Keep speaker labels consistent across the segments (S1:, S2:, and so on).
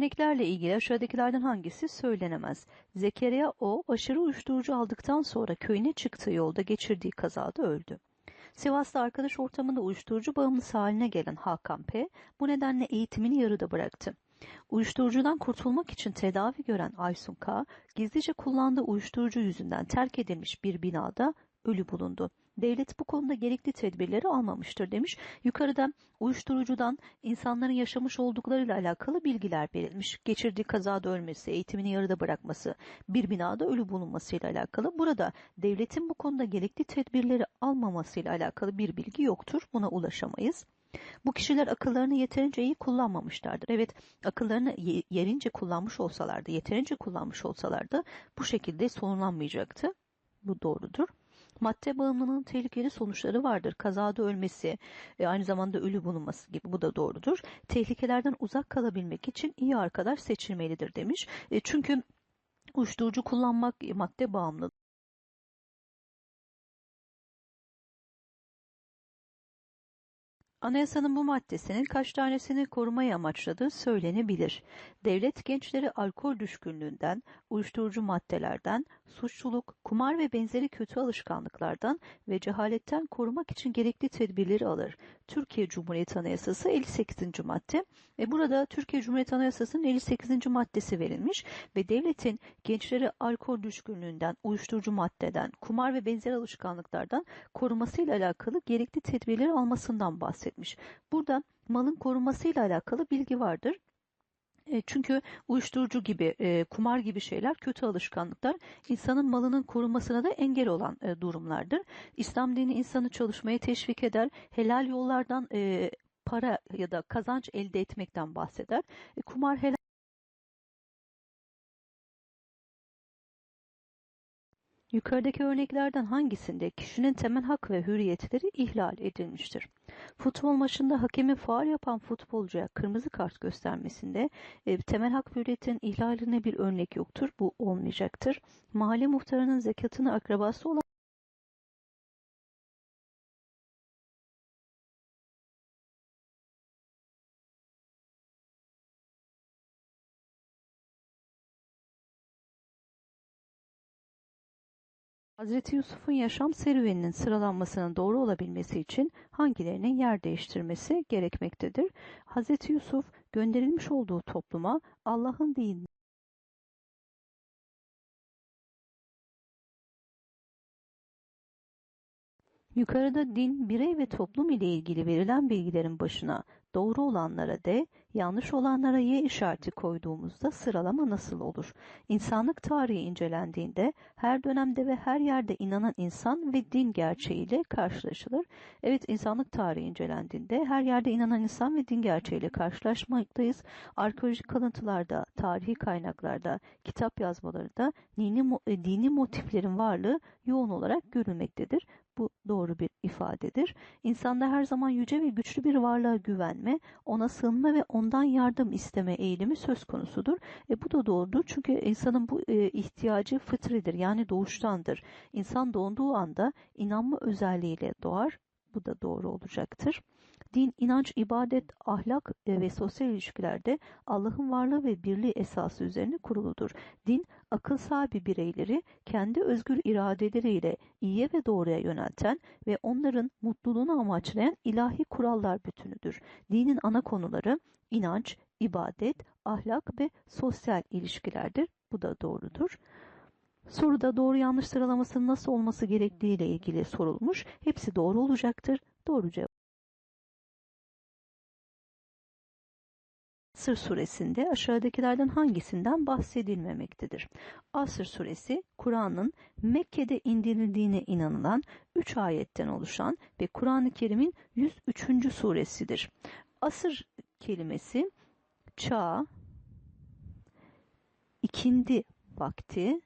S1: örneklerle ilgili aşağıdakilerden hangisi söylenemez? Zekeriya O aşırı uyuşturucu aldıktan sonra köyüne çıktığı yolda geçirdiği kazada öldü. Sivas'ta arkadaş ortamında uyuşturucu bağımlısı haline gelen Hakan P. bu nedenle eğitimini yarıda bıraktı. Uyuşturucudan kurtulmak için tedavi gören Aysun K. gizlice kullandığı uyuşturucu yüzünden terk edilmiş bir binada ölü bulundu. Devlet bu konuda gerekli tedbirleri almamıştır demiş. Yukarıda uyuşturucudan insanların yaşamış olduklarıyla alakalı bilgiler verilmiş. Geçirdiği kazada ölmesi, eğitimini yarıda bırakması, bir binada ölü bulunmasıyla alakalı. Burada devletin bu konuda gerekli tedbirleri almamasıyla alakalı bir bilgi yoktur. Buna ulaşamayız. Bu kişiler akıllarını yeterince iyi kullanmamışlardır. Evet akıllarını yerince kullanmış olsalardı, yeterince kullanmış olsalardı bu şekilde sonlanmayacaktı. Bu doğrudur. Madde bağımlılığının tehlikeli sonuçları vardır. Kazada ölmesi, e, aynı zamanda ölü bulunması gibi bu da doğrudur. Tehlikelerden uzak kalabilmek için iyi arkadaş seçilmelidir demiş. E, çünkü uyuşturucu kullanmak madde bağımlılığı Anayasanın bu maddesinin kaç tanesini korumayı amaçladığı söylenebilir. Devlet gençleri alkol düşkünlüğünden, uyuşturucu maddelerden, suçluluk, kumar ve benzeri kötü alışkanlıklardan ve cehaletten korumak için gerekli tedbirleri alır. Türkiye Cumhuriyeti Anayasası 58. madde ve burada Türkiye Cumhuriyeti Anayasası'nın 58. maddesi verilmiş ve devletin gençleri alkol düşkünlüğünden, uyuşturucu maddeden, kumar ve benzeri alışkanlıklardan korumasıyla alakalı gerekli tedbirleri almasından bahsetmiş. Burada malın korunmasıyla alakalı bilgi vardır. E, çünkü uyuşturucu gibi, e, kumar gibi şeyler kötü alışkanlıklar insanın malının korunmasına da engel olan e, durumlardır. İslam dini insanı çalışmaya teşvik eder, helal yollardan para ya da kazanç elde etmekten bahseder. Kumar helal Yukarıdaki örneklerden hangisinde kişinin temel hak ve hürriyetleri ihlal edilmiştir? Futbol maçında hakemi faal yapan futbolcuya kırmızı kart göstermesinde e, temel hak hürriyetin ihlaline bir örnek yoktur. Bu olmayacaktır. Mahalle muhtarının zekatını akrabası olan Hazreti Yusuf'un yaşam serüveninin sıralanmasının doğru olabilmesi için hangilerinin yer değiştirmesi gerekmektedir? Hazreti Yusuf gönderilmiş olduğu topluma Allah'ın dinini Yukarıda din, birey ve toplum ile ilgili verilen bilgilerin başına doğru olanlara D, yanlış olanlara Y işareti koyduğumuzda sıralama nasıl olur? İnsanlık tarihi incelendiğinde her dönemde ve her yerde inanan insan ve din gerçeğiyle karşılaşılır. Evet insanlık tarihi incelendiğinde her yerde inanan insan ve din gerçeğiyle karşılaşmaktayız. Arkeolojik kalıntılarda, tarihi kaynaklarda, kitap yazmalarında dini, e, dini motiflerin varlığı yoğun olarak görülmektedir. Bu doğru bir ifadedir. İnsanda her zaman yüce ve güçlü bir varlığa güvenme, ona sığınma ve ondan yardım isteme eğilimi söz konusudur. E, bu da doğrudur çünkü insanın bu e, ihtiyacı fıtridir yani doğuştandır. İnsan doğduğu anda inanma özelliğiyle doğar. Bu da doğru olacaktır. Din, inanç, ibadet, ahlak e, ve sosyal ilişkilerde Allah'ın varlığı ve birliği esası üzerine kuruludur. Din, akıl sahibi bireyleri kendi özgür iradeleriyle iyiye ve doğruya yönelten ve onların mutluluğunu amaçlayan ilahi kurallar bütünüdür. Dinin ana konuları inanç, ibadet, ahlak ve sosyal ilişkilerdir. Bu da doğrudur. Soruda doğru yanlış sıralamasının nasıl olması gerektiği ile ilgili sorulmuş. Hepsi doğru olacaktır. Doğru cevap. Asır suresinde aşağıdakilerden hangisinden bahsedilmemektedir? Asır suresi Kur'an'ın Mekke'de indirildiğine inanılan 3 ayetten oluşan ve Kur'an-ı Kerim'in 103. suresidir. Asır kelimesi çağ, ikindi vakti,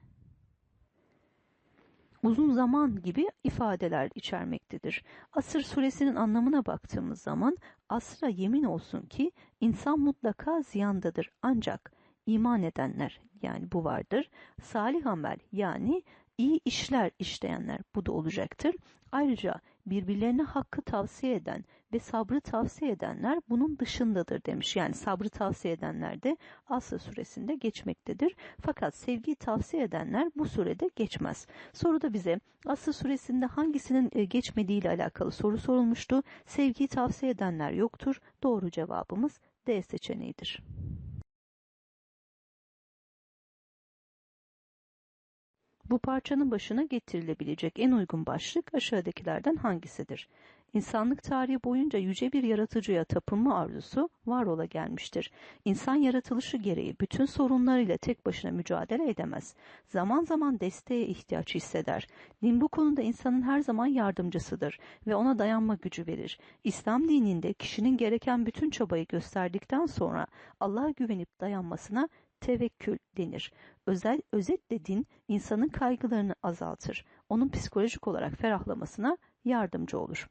S1: uzun zaman gibi ifadeler içermektedir. Asır suresinin anlamına baktığımız zaman asra yemin olsun ki insan mutlaka ziyandadır ancak iman edenler yani bu vardır. Salih amel yani iyi işler işleyenler bu da olacaktır. Ayrıca birbirlerine hakkı tavsiye eden ve sabrı tavsiye edenler bunun dışındadır demiş. Yani sabrı tavsiye edenler de Asr suresinde geçmektedir. Fakat sevgiyi tavsiye edenler bu surede geçmez. Soruda bize Asr suresinde hangisinin e, geçmediği ile alakalı soru sorulmuştu. Sevgiyi tavsiye edenler yoktur. Doğru cevabımız D seçeneğidir. Bu parçanın başına getirilebilecek en uygun başlık aşağıdakilerden hangisidir? İnsanlık tarihi boyunca yüce bir yaratıcıya tapınma arzusu var ola gelmiştir. İnsan yaratılışı gereği bütün sorunlarıyla tek başına mücadele edemez. Zaman zaman desteğe ihtiyaç hisseder. Din bu konuda insanın her zaman yardımcısıdır ve ona dayanma gücü verir. İslam dininde kişinin gereken bütün çabayı gösterdikten sonra Allah'a güvenip dayanmasına tevekkül denir. Özel, özetle din insanın kaygılarını azaltır. Onun psikolojik olarak ferahlamasına yardımcı olur.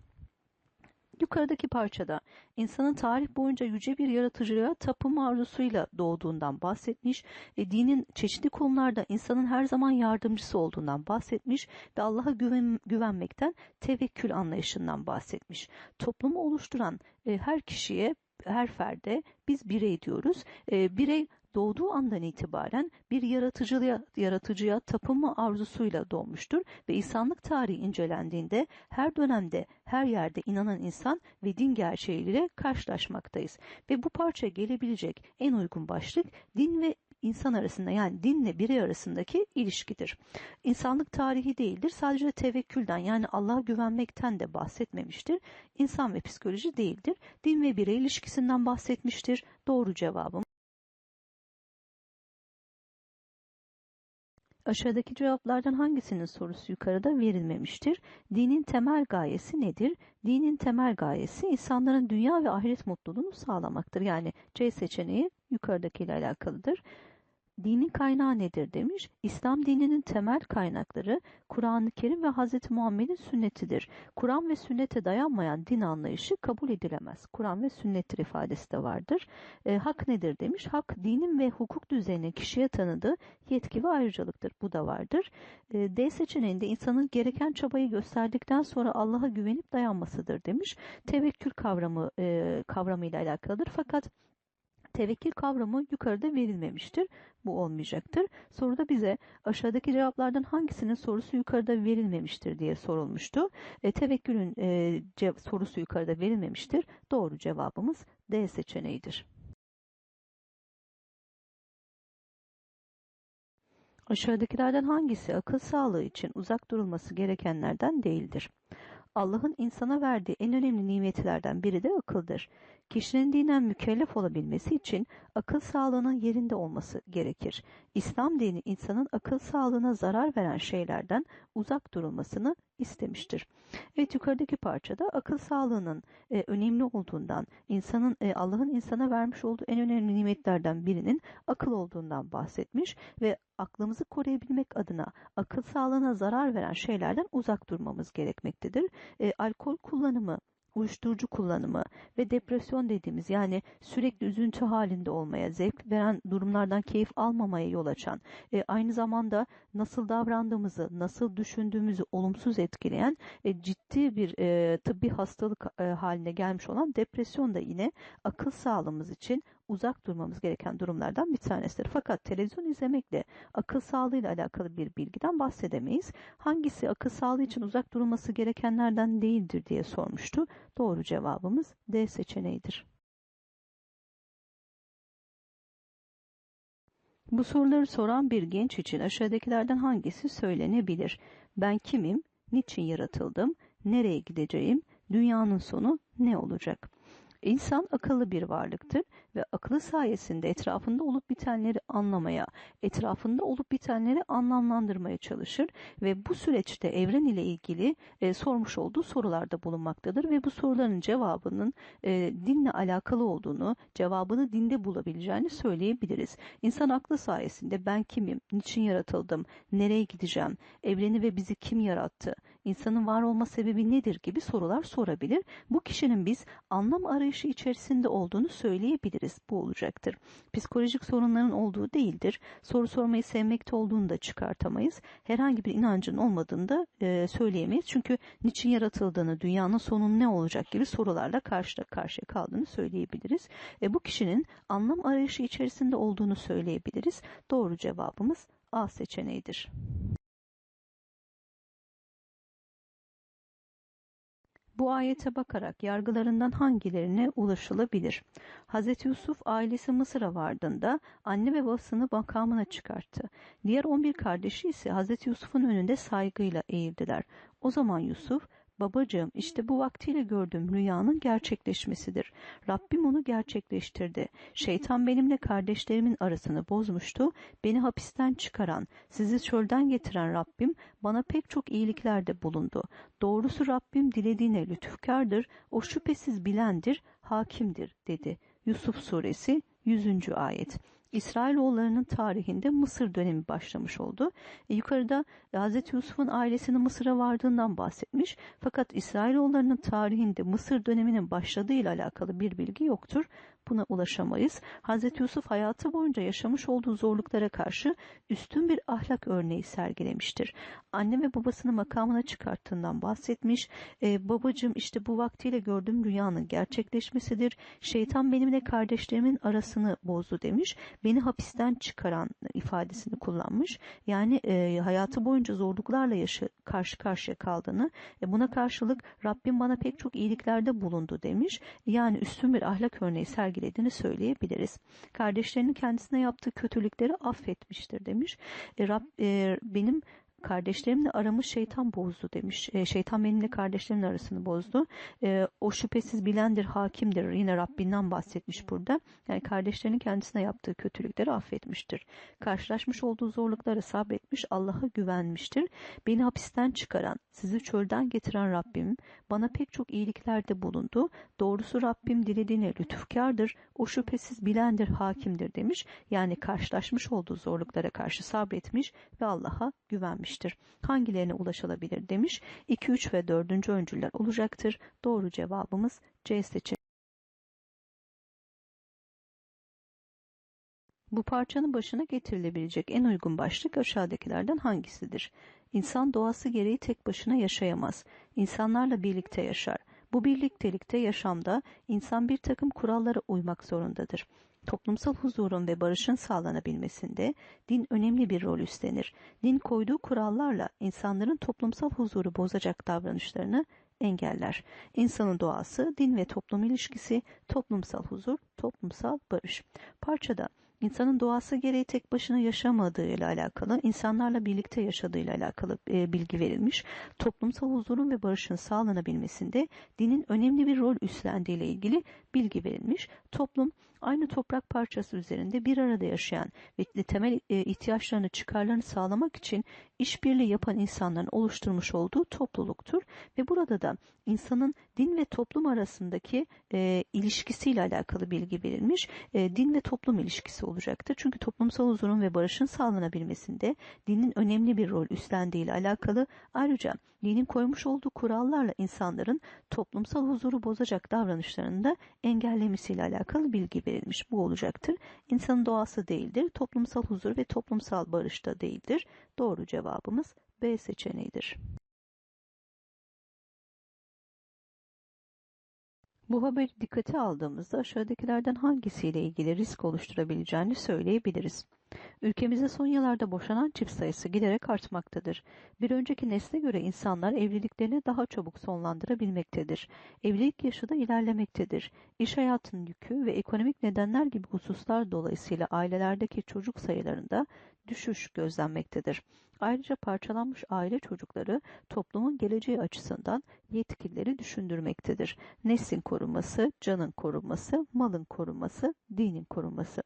S1: Yukarıdaki parçada insanın tarih boyunca yüce bir yaratıcıya tapınma arzusuyla doğduğundan bahsetmiş ve dinin çeşitli konularda insanın her zaman yardımcısı olduğundan bahsetmiş ve Allah'a güven, güvenmekten tevekkül anlayışından bahsetmiş. Toplumu oluşturan e, her kişiye her ferde biz birey diyoruz. E, birey doğduğu andan itibaren bir yaratıcıya, yaratıcıya tapınma arzusuyla doğmuştur ve insanlık tarihi incelendiğinde her dönemde her yerde inanan insan ve din gerçeğiyle karşılaşmaktayız. Ve bu parça gelebilecek en uygun başlık din ve insan arasında yani dinle birey arasındaki ilişkidir. İnsanlık tarihi değildir. Sadece tevekkülden yani Allah'a güvenmekten de bahsetmemiştir. İnsan ve psikoloji değildir. Din ve birey ilişkisinden bahsetmiştir. Doğru cevabım Aşağıdaki cevaplardan hangisinin sorusu yukarıda verilmemiştir? Dinin temel gayesi nedir? Dinin temel gayesi insanların dünya ve ahiret mutluluğunu sağlamaktır. Yani C seçeneği yukarıdakiyle alakalıdır. Dinin kaynağı nedir demiş. İslam dininin temel kaynakları Kur'an-ı Kerim ve Hz. Muhammed'in sünnetidir. Kur'an ve sünnete dayanmayan din anlayışı kabul edilemez. Kur'an ve sünnettir ifadesi de vardır. E, hak nedir demiş. Hak dinin ve hukuk düzeninin kişiye tanıdığı yetki ve ayrıcalıktır. Bu da vardır. E, D seçeneğinde insanın gereken çabayı gösterdikten sonra Allah'a güvenip dayanmasıdır demiş. Tevekkül kavramı e, kavramıyla alakalıdır. Fakat tevekkül kavramı yukarıda verilmemiştir. Bu olmayacaktır. Soruda bize aşağıdaki cevaplardan hangisinin sorusu yukarıda verilmemiştir diye sorulmuştu. E, tevekkülün e, sorusu yukarıda verilmemiştir. Doğru cevabımız D seçeneğidir. Aşağıdakilerden hangisi akıl sağlığı için uzak durulması gerekenlerden değildir? Allah'ın insana verdiği en önemli nimetlerden biri de akıldır. Kişinin dinen mükellef olabilmesi için akıl sağlığının yerinde olması gerekir. İslam dini insanın akıl sağlığına zarar veren şeylerden uzak durulmasını istemiştir. Evet yukarıdaki parçada akıl sağlığının e, önemli olduğundan, insanın e, Allah'ın insana vermiş olduğu en önemli nimetlerden birinin akıl olduğundan bahsetmiş ve aklımızı koruyabilmek adına akıl sağlığına zarar veren şeylerden uzak durmamız gerekmektedir. E, alkol kullanımı, uyuşturucu kullanımı ve depresyon dediğimiz yani sürekli üzüntü halinde olmaya, zevk veren durumlardan keyif almamaya yol açan, e, aynı zamanda nasıl davrandığımızı, nasıl düşündüğümüzü olumsuz etkileyen e, ciddi bir e, tıbbi hastalık e, haline gelmiş olan depresyon da yine akıl sağlığımız için uzak durmamız gereken durumlardan bir tanesidir. Fakat televizyon izlemekle akıl sağlığıyla alakalı bir bilgiden bahsedemeyiz. Hangisi akıl sağlığı için uzak durulması gerekenlerden değildir diye sormuştu. Doğru cevabımız D seçeneğidir. Bu soruları soran bir genç için aşağıdakilerden hangisi söylenebilir? Ben kimim? Niçin yaratıldım? Nereye gideceğim? Dünyanın sonu ne olacak? İnsan akıllı bir varlıktır ve aklı sayesinde etrafında olup bitenleri anlamaya, etrafında olup bitenleri anlamlandırmaya çalışır ve bu süreçte evren ile ilgili e, sormuş olduğu sorularda bulunmaktadır ve bu soruların cevabının e, dinle alakalı olduğunu, cevabını dinde bulabileceğini söyleyebiliriz. İnsan aklı sayesinde ben kimim, niçin yaratıldım, nereye gideceğim, evreni ve bizi kim yarattı, insanın var olma sebebi nedir gibi sorular sorabilir. Bu kişinin biz anlam arayışı içerisinde olduğunu söyleyebiliriz. Bu olacaktır. Psikolojik sorunların olduğu değildir. Soru sormayı sevmekte olduğunu da çıkartamayız. Herhangi bir inancın olmadığını da e, söyleyemeyiz. Çünkü niçin yaratıldığını, dünyanın sonu ne olacak gibi sorularla karşı karşıya kaldığını söyleyebiliriz. E, bu kişinin anlam arayışı içerisinde olduğunu söyleyebiliriz. Doğru cevabımız A seçeneğidir. Bu ayete bakarak yargılarından hangilerine ulaşılabilir? Hz. Yusuf ailesi Mısır'a vardığında anne ve babasını makamına çıkarttı. Diğer 11 kardeşi ise Hz. Yusuf'un önünde saygıyla eğildiler. O zaman Yusuf, Babacığım işte bu vaktiyle gördüğüm rüyanın gerçekleşmesidir. Rabbim onu gerçekleştirdi. Şeytan benimle kardeşlerimin arasını bozmuştu. Beni hapisten çıkaran, sizi çölden getiren Rabbim bana pek çok iyiliklerde bulundu. Doğrusu Rabbim dilediğine lütufkardır, o şüphesiz bilendir, hakimdir dedi. Yusuf suresi 100. ayet. İsrailoğullarının tarihinde Mısır dönemi başlamış oldu. E, yukarıda Hz. Yusuf'un ailesinin Mısır'a vardığından bahsetmiş. Fakat İsrailoğullarının tarihinde Mısır döneminin başladığı ile alakalı bir bilgi yoktur buna ulaşamayız. Hz. Yusuf hayatı boyunca yaşamış olduğu zorluklara karşı üstün bir ahlak örneği sergilemiştir. Anne ve babasını makamına çıkarttığından bahsetmiş. E, babacım işte bu vaktiyle gördüğüm rüyanın gerçekleşmesidir. Şeytan benimle kardeşlerimin arasını bozdu demiş. Beni hapisten çıkaran ifadesini kullanmış. Yani e, hayatı boyunca zorluklarla yaşı, karşı karşıya kaldığını, e, buna karşılık Rabbim bana pek çok iyiliklerde bulundu demiş. Yani üstün bir ahlak örneği sergilemiştir sergilediğini söyleyebiliriz. Kardeşlerinin kendisine yaptığı kötülükleri affetmiştir demiş. E, Rab, e, benim kardeşlerimle aramı şeytan bozdu demiş. E, şeytan benimle kardeşlerimin arasını bozdu. E, o şüphesiz bilendir, hakimdir. Yine Rabbinden bahsetmiş burada. Yani kardeşlerinin kendisine yaptığı kötülükleri affetmiştir. Karşılaşmış olduğu zorluklara sabretmiş, Allah'a güvenmiştir. Beni hapisten çıkaran, sizi çölden getiren Rabbim bana pek çok iyiliklerde bulundu. Doğrusu Rabbim dilediğine lütufkardır. O şüphesiz bilendir, hakimdir demiş. Yani karşılaşmış olduğu zorluklara karşı sabretmiş ve Allah'a güvenmiş verilmiştir. Hangilerine ulaşılabilir demiş. 2, 3 ve 4. öncüller olacaktır. Doğru cevabımız C seçeneği. Bu parçanın başına getirilebilecek en uygun başlık aşağıdakilerden hangisidir? İnsan doğası gereği tek başına yaşayamaz. İnsanlarla birlikte yaşar. Bu birliktelikte yaşamda insan bir takım kurallara uymak zorundadır. Toplumsal huzurun ve barışın sağlanabilmesinde din önemli bir rol üstlenir. Din koyduğu kurallarla insanların toplumsal huzuru bozacak davranışlarını engeller. İnsanın doğası, din ve toplum ilişkisi, toplumsal huzur, toplumsal barış. Parçada insanın doğası gereği tek başına yaşamadığıyla alakalı, insanlarla birlikte yaşadığıyla alakalı e, bilgi verilmiş. Toplumsal huzurun ve barışın sağlanabilmesinde dinin önemli bir rol üstlendiği ile ilgili bilgi verilmiş. Toplum aynı toprak parçası üzerinde bir arada yaşayan ve temel e, ihtiyaçlarını, çıkarlarını sağlamak için işbirliği yapan insanların oluşturmuş olduğu topluluktur. Ve burada da insanın din ve toplum arasındaki e, ilişkisiyle alakalı bilgi verilmiş. E, din ve toplum ilişkisi olacaktır. Çünkü toplumsal huzurun ve barışın sağlanabilmesinde dinin önemli bir rol üstlendiği ile alakalı ayrıca dinin koymuş olduğu kurallarla insanların toplumsal huzuru bozacak davranışlarını da engellemesiyle alakalı bilgi verilmiş. Bu olacaktır. İnsanın doğası değildir. Toplumsal huzur ve toplumsal barış da değildir. Doğru cevabımız B seçeneğidir. Bu haberi dikkate aldığımızda aşağıdakilerden hangisiyle ilgili risk oluşturabileceğini söyleyebiliriz. Ülkemizde son yıllarda boşanan çift sayısı giderek artmaktadır. Bir önceki nesle göre insanlar evliliklerini daha çabuk sonlandırabilmektedir. Evlilik yaşı da ilerlemektedir. İş hayatının yükü ve ekonomik nedenler gibi hususlar dolayısıyla ailelerdeki çocuk sayılarında düşüş gözlenmektedir. Ayrıca parçalanmış aile çocukları toplumun geleceği açısından yetkilileri düşündürmektedir. Neslin korunması, canın korunması, malın korunması, dinin korunması.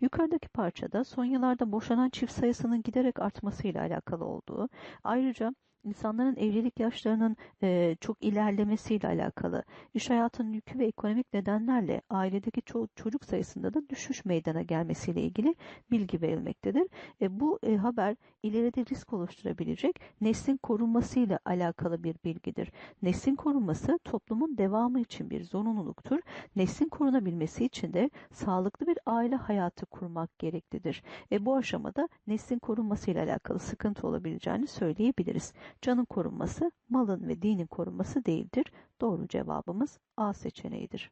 S1: Yukarıdaki parçada son yıllarda boşanan çift sayısının giderek artmasıyla alakalı olduğu, ayrıca insanların evlilik yaşlarının e, çok ilerlemesiyle alakalı, iş hayatının yükü ve ekonomik nedenlerle ailedeki ço çocuk sayısında da düşüş meydana gelmesiyle ilgili bilgi verilmektedir. E, bu e, haber ileride risk oluşturabilecek neslin korunmasıyla alakalı bir bilgidir. Neslin korunması toplumun devamı için bir zorunluluktur. Neslin korunabilmesi için de sağlıklı bir aile hayatı kurmak gereklidir. E, bu aşamada neslin korunmasıyla alakalı sıkıntı olabileceğini söyleyebiliriz. Canın korunması malın ve dinin korunması değildir. Doğru cevabımız A seçeneğidir.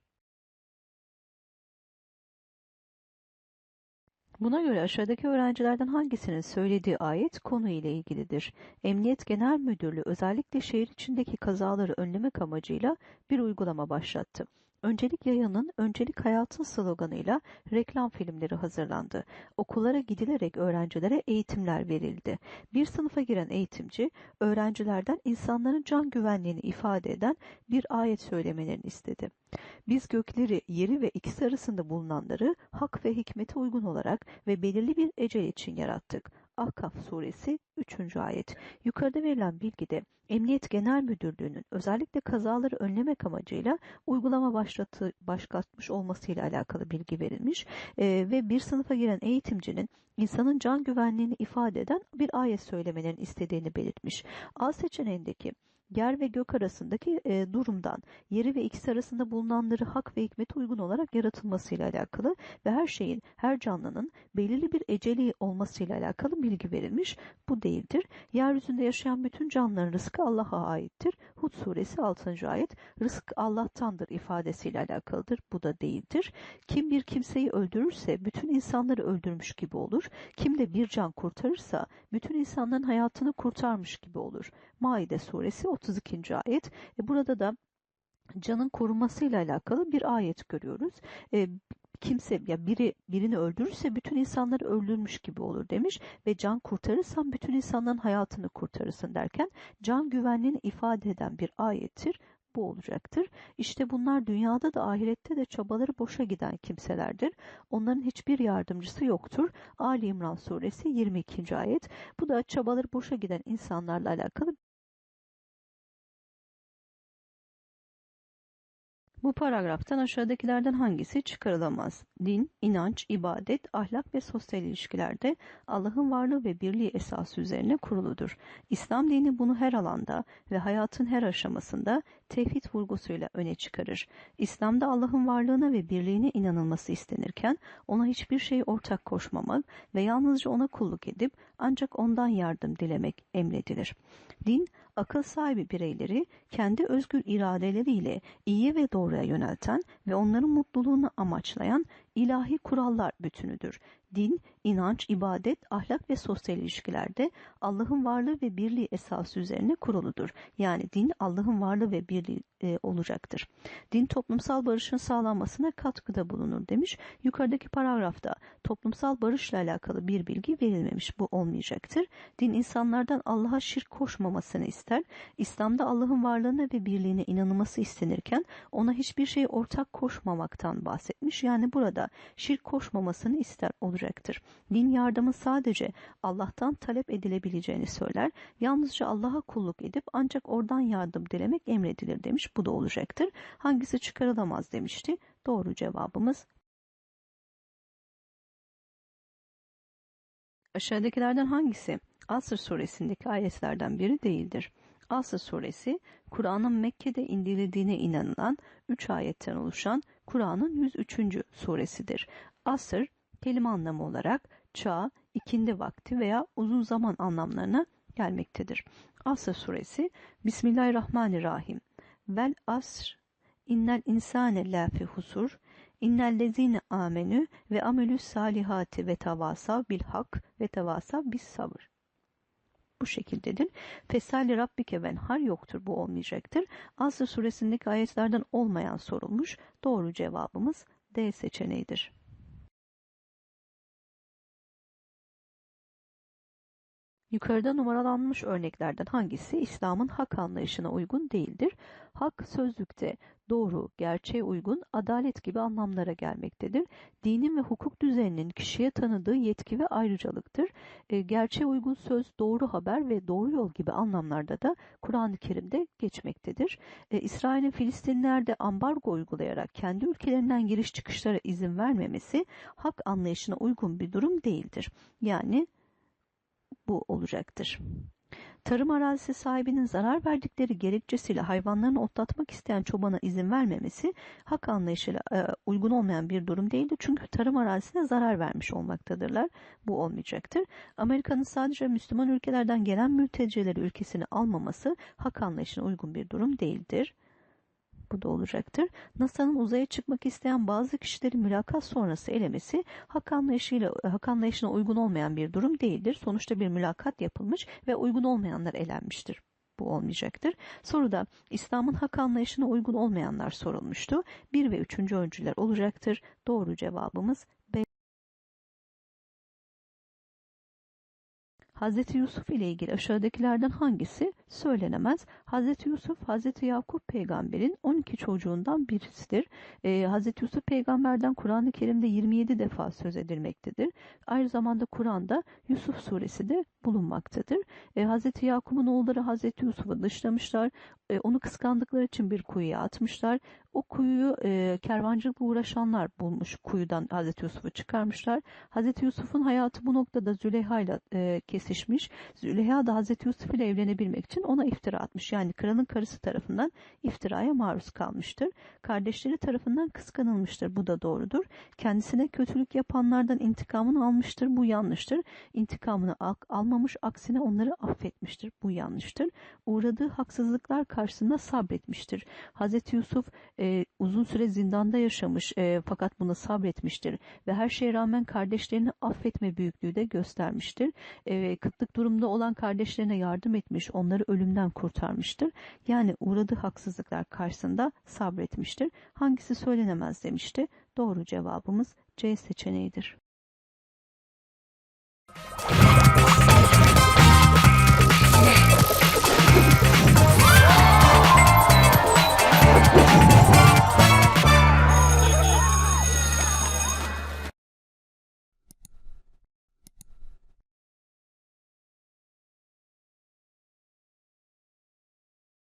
S1: Buna göre aşağıdaki öğrencilerden hangisinin söylediği ayet konu ile ilgilidir? Emniyet Genel Müdürlüğü özellikle şehir içindeki kazaları önlemek amacıyla bir uygulama başlattı. Öncelik Yayın'ın Öncelik Hayatın sloganıyla reklam filmleri hazırlandı. Okullara gidilerek öğrencilere eğitimler verildi. Bir sınıfa giren eğitimci, öğrencilerden insanların can güvenliğini ifade eden bir ayet söylemelerini istedi. Biz gökleri, yeri ve ikisi arasında bulunanları hak ve hikmete uygun olarak ve belirli bir ecel için yarattık. Ahkaf suresi 3. ayet. Yukarıda verilen bilgide Emniyet Genel Müdürlüğü'nün özellikle kazaları önlemek amacıyla uygulama başlatı, başlatmış olmasıyla alakalı bilgi verilmiş e, ve bir sınıfa giren eğitimcinin insanın can güvenliğini ifade eden bir ayet söylemelerini istediğini belirtmiş. A seçeneğindeki yer ve gök arasındaki e, durumdan, yeri ve ikisi arasında bulunanları hak ve hikmete uygun olarak yaratılmasıyla alakalı ve her şeyin, her canlının belirli bir eceli olmasıyla alakalı bilgi verilmiş. Bu değildir. Yeryüzünde yaşayan bütün canlıların rızkı Allah'a aittir. Hud suresi 6. ayet rızk Allah'tandır ifadesiyle alakalıdır. Bu da değildir. Kim bir kimseyi öldürürse bütün insanları öldürmüş gibi olur. Kim de bir can kurtarırsa bütün insanların hayatını kurtarmış gibi olur. Maide suresi 32. ayet. E burada da canın korunmasıyla alakalı bir ayet görüyoruz. E, kimse ya biri birini öldürürse bütün insanları öldürmüş gibi olur demiş ve can kurtarırsan bütün insanların hayatını kurtarırsın derken can güvenliğini ifade eden bir ayettir bu olacaktır. İşte bunlar dünyada da ahirette de çabaları boşa giden kimselerdir. Onların hiçbir yardımcısı yoktur. Ali İmran suresi 22. ayet. Bu da çabaları boşa giden insanlarla alakalı Bu paragraftan aşağıdakilerden hangisi çıkarılamaz? Din, inanç, ibadet, ahlak ve sosyal ilişkilerde Allah'ın varlığı ve birliği esası üzerine kuruludur. İslam dini bunu her alanda ve hayatın her aşamasında tevhid vurgusuyla öne çıkarır. İslam'da Allah'ın varlığına ve birliğine inanılması istenirken ona hiçbir şey ortak koşmamak ve yalnızca ona kulluk edip ancak ondan yardım dilemek emredilir. Din, akıl sahibi bireyleri kendi özgür iradeleriyle iyiye ve doğruya yönelten ve onların mutluluğunu amaçlayan ilahi kurallar bütünüdür. Din, inanç, ibadet, ahlak ve sosyal ilişkilerde Allah'ın varlığı ve birliği esası üzerine kuruludur. Yani din Allah'ın varlığı ve birliği e, olacaktır. Din toplumsal barışın sağlanmasına katkıda bulunur demiş. Yukarıdaki paragrafta toplumsal barışla alakalı bir bilgi verilmemiş. Bu olmayacaktır. Din insanlardan Allah'a şirk koşmamasını ister. İslam'da Allah'ın varlığına ve birliğine inanılması istenirken ona hiçbir şey ortak koşmamaktan bahsetmiş. Yani burada şirk koşmamasını ister olacaktır. Din yardımı sadece Allah'tan talep edilebileceğini söyler. Yalnızca Allah'a kulluk edip ancak oradan yardım dilemek emredilir demiş. Bu da olacaktır. Hangisi çıkarılamaz demişti. Doğru cevabımız Aşağıdakilerden hangisi Asr suresindeki ayetlerden biri değildir? Asr suresi, Kur'an'ın Mekke'de indirildiğine inanılan 3 ayetten oluşan Kur'an'ın 103. suresidir. Asr, kelime anlamı olarak çağ, ikindi vakti veya uzun zaman anlamlarına gelmektedir. Asr suresi, Bismillahirrahmanirrahim. Vel asr, innel insane lafi husur, innellezine amenü ve amelü salihati ve tavasav bil hak ve tavasav bis sabır bu şekildedir. Fesali Rabbike venhar yoktur. Bu olmayacaktır. Asr suresindeki ayetlerden olmayan sorulmuş. Doğru cevabımız D seçeneğidir. Yukarıda numaralanmış örneklerden hangisi İslam'ın hak anlayışına uygun değildir? Hak sözlükte doğru, gerçeğe uygun, adalet gibi anlamlara gelmektedir. Dinin ve hukuk düzeninin kişiye tanıdığı yetki ve ayrıcalıktır. E, gerçeğe uygun söz, doğru haber ve doğru yol gibi anlamlarda da Kur'an-ı Kerim'de geçmektedir. E, İsrail'in Filistinler'de ambargo uygulayarak kendi ülkelerinden giriş çıkışlara izin vermemesi hak anlayışına uygun bir durum değildir. Yani bu olacaktır. Tarım arazisi sahibinin zarar verdikleri gerekçesiyle hayvanlarını otlatmak isteyen çobana izin vermemesi hak anlayışıyla e, uygun olmayan bir durum değildir. Çünkü tarım arazisine zarar vermiş olmaktadırlar. Bu olmayacaktır. Amerika'nın sadece Müslüman ülkelerden gelen mültecileri ülkesine almaması hak anlayışına uygun bir durum değildir. Bu da olacaktır. NASA'nın uzaya çıkmak isteyen bazı kişileri mülakat sonrası elemesi hak anlayışıyla hak anlayışına uygun olmayan bir durum değildir. Sonuçta bir mülakat yapılmış ve uygun olmayanlar elenmiştir. Bu olmayacaktır. Soruda İslam'ın hak anlayışına uygun olmayanlar sorulmuştu. 1 ve 3. öncüler olacaktır. Doğru cevabımız Hz. Yusuf ile ilgili aşağıdakilerden hangisi söylenemez? Hz. Yusuf, Hz. Yakup peygamberin 12 çocuğundan birisidir. Ee, Hz. Yusuf peygamberden Kur'an-ı Kerim'de 27 defa söz edilmektedir. Aynı zamanda Kur'an'da Yusuf suresi de bulunmaktadır. Ee, Hz. Yakup'un oğulları Hz. Yusuf'u dışlamışlar. Ee, onu kıskandıkları için bir kuyuya atmışlar. O kuyuyu e, kervancılıkla uğraşanlar bulmuş kuyudan Hz. Yusuf'u çıkarmışlar. Hz. Yusuf'un hayatı bu noktada Züleyha ile e, kesişmiş. Züleyha da Hz. Yusuf ile evlenebilmek için ona iftira atmış. Yani kralın karısı tarafından iftiraya maruz kalmıştır. Kardeşleri tarafından kıskanılmıştır. Bu da doğrudur. Kendisine kötülük yapanlardan intikamını almıştır. Bu yanlıştır. İntikamını al almamış aksine onları affetmiştir. Bu yanlıştır. Uğradığı haksızlıklar karşısında sabretmiştir. Hz. Yusuf e, uzun süre zindanda yaşamış e, fakat buna sabretmiştir ve her şeye rağmen kardeşlerini affetme büyüklüğü de göstermiştir. E, kıtlık durumda olan kardeşlerine yardım etmiş, onları ölümden kurtarmıştır. Yani uğradığı haksızlıklar karşısında sabretmiştir. Hangisi söylenemez demişti. Doğru cevabımız C seçeneğidir.